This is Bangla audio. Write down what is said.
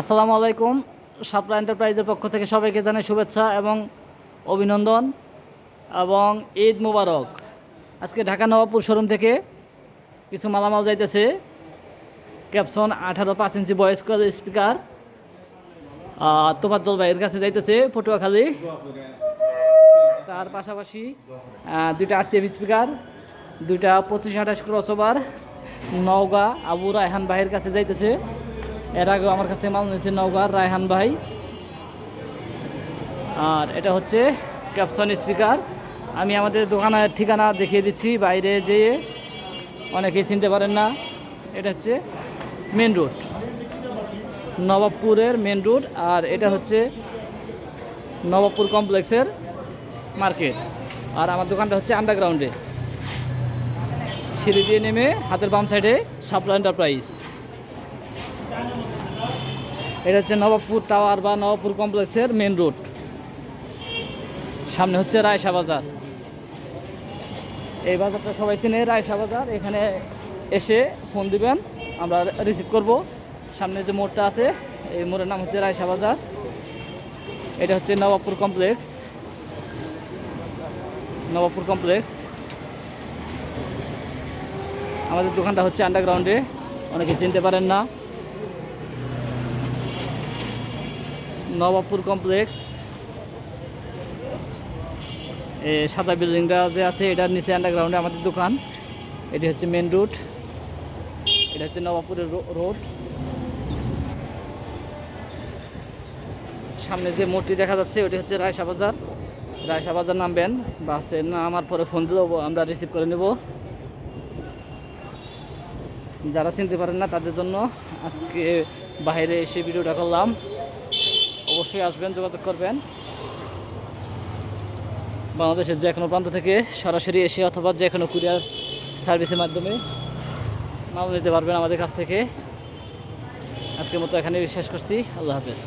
আসসালামু আলাইকুম। সাপলা এন্টারপ্রাইজের পক্ষ থেকে সবাইকে জানাই শুভেচ্ছা এবং অভিনন্দন এবং ঈদ মুবারক। আজকে ঢাকা নবাবপুর শোরুম থেকে কিছু মালামাল যাইতেছে। ক্যাপসন আঠারো পাঁচ ইঞ্চি ভয়েস কল স্পিকার। তোফাজ্জল ভাইয়ের কাছে যাইতেছে পটুয়াখালী। তার পাশাপাশি দুইটা আরসিএফ স্পিকার, দুইটা পঁচিশ আঠাশ ক্রস ওভার নওগাঁ আবু রায়হান ভাইয়ের কাছে যাইতেছে। এর আগেও আমার কাছ থেকে মাল নিয়েছে নওগাঁর রায়হান ভাই। আর এটা হচ্ছে ক্যাপসন স্পিকার আমি আমাদের দোকানের ঠিকানা দেখিয়ে দিচ্ছি, বাইরে যেয়ে অনেকেই চিনতে পারেন না। এটা হচ্ছে মেন রোড নবাবপুরের মেন রোড আর এটা হচ্ছে নবাবপুর কমপ্লেক্সের মার্কেট আর আমার দোকানটা হচ্ছে আন্ডারগ্রাউন্ডে সিঁড়ি দিয়ে নেমে হাতের বাম সাইডে সাপ্লা এন্টারপ্রাইজ এটা হচ্ছে নবাবপুর টাওয়ার বা নবাবপুর কমপ্লেক্সের মেন রোড। সামনে হচ্ছে রায়সা বাজার। এই বাজারটা সবাই চিনে রায়সা বাজার। এখানে এসে ফোন দিবেন, আমরা রিসিভ করব। সামনে যে মোড়টা আছে, এই মোড়ের নাম হচ্ছে রায়সা বাজার। এটা হচ্ছে নবাবপুর কমপ্লেক্স। নবাবপুর কমপ্লেক্স। আমাদের দোকানটা হচ্ছে আন্ডারগ্রাউন্ডে অনেকে চিনতে পারেন না। নবাবপুর কমপ্লেক্স। সাদা বিল্ডিংটা যে আছে, এটার নিচে আন্ডারগ্রাউন্ডে আমাদের দোকান। এটি হচ্ছে মেন রোড এটা হচ্ছে নবাবপুরের রোড সামনে যে মোড়টি দেখা যাচ্ছে, ওটি হচ্ছে রায়সা বাজার। রায়সা বাজার নামবেন, বাসে নামার পরে ফোন দিলেও আমরা রিসিভ করে নেব। যারা চিনতে পারেন না তাদের জন্য আজকে বাইরে এসে ভিডিওটা করলাম। অবশ্যই আসবেন, যোগাযোগ করবেন। বাংলাদেশের যে কোনো প্রান্ত থেকে সরাসরি এসে অথবা যে কোনো কুরিয়ার সার্ভিসের মাধ্যমে মাল নিতে পারবেন আমাদের কাছ থেকে। আজকের মতো এখানে বিশ্বাস করছি। আল্লাহ হাফেজ।